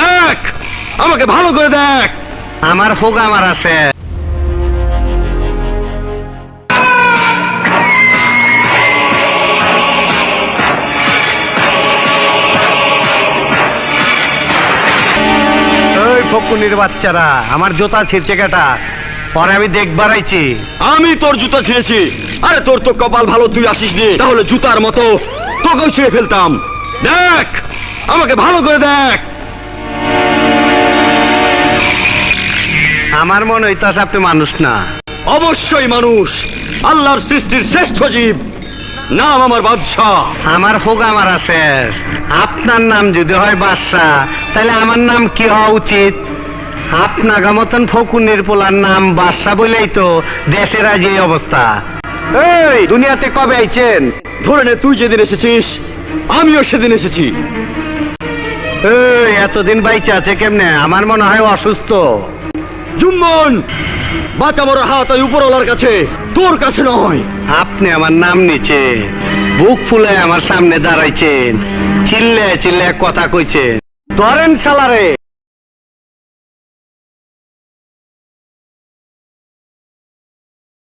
দেখ আমাকে ভালো করে দেখ। আমার হোক আমার আছে। ফকুনির বাচ্চারা আমার জোতা ছিঁড়ছে কেটা? পরে আমি দেখবার আইছি। আমি তোর জুতা ছিঁড়েছি। আরে তোর তো কপাল ভালো তুই আসিস নি। তাহলে জুতার মতো তোকেও ছিঁড়ে ফেলতাম। দেখ আমাকে ভালো করে দেখ। আমার মনে হইতাছে আপনি মানুষ না। অবশ্যই মানুষ। আল্লাহর সৃষ্টির শ্রেষ্ঠ জীব। নাম আমার বাদশাহ। আমার হোক আমার আছে আপনার নাম যদি হয় বাদশা তাহলে আমার নাম কি হওয়া উচিত? আপনাগা মতন ফকুনের পোলার নাম বাদশা বলেই তো দেশের আজ এই অবস্থা। এই দুনিয়াতে কবে আইছেন? ধরে নে তুই যেদিন এসেছিস আমিও সেদিন এসেছি। এই এতদিন বাইচে আছে কেমনে? আমার মনে হয় অসুস্থ। জুম্মন বাঁচা বড় হাত ওই উপরওয়ালার কাছে। তোর কাছে নয়। আপনি আমার নাম নিচ্ছেন, বুক ফুলে আমার সামনে দাঁড়াইছেন চিল্লে চিল্লে কথা কইছেন। ধরেন সালারে।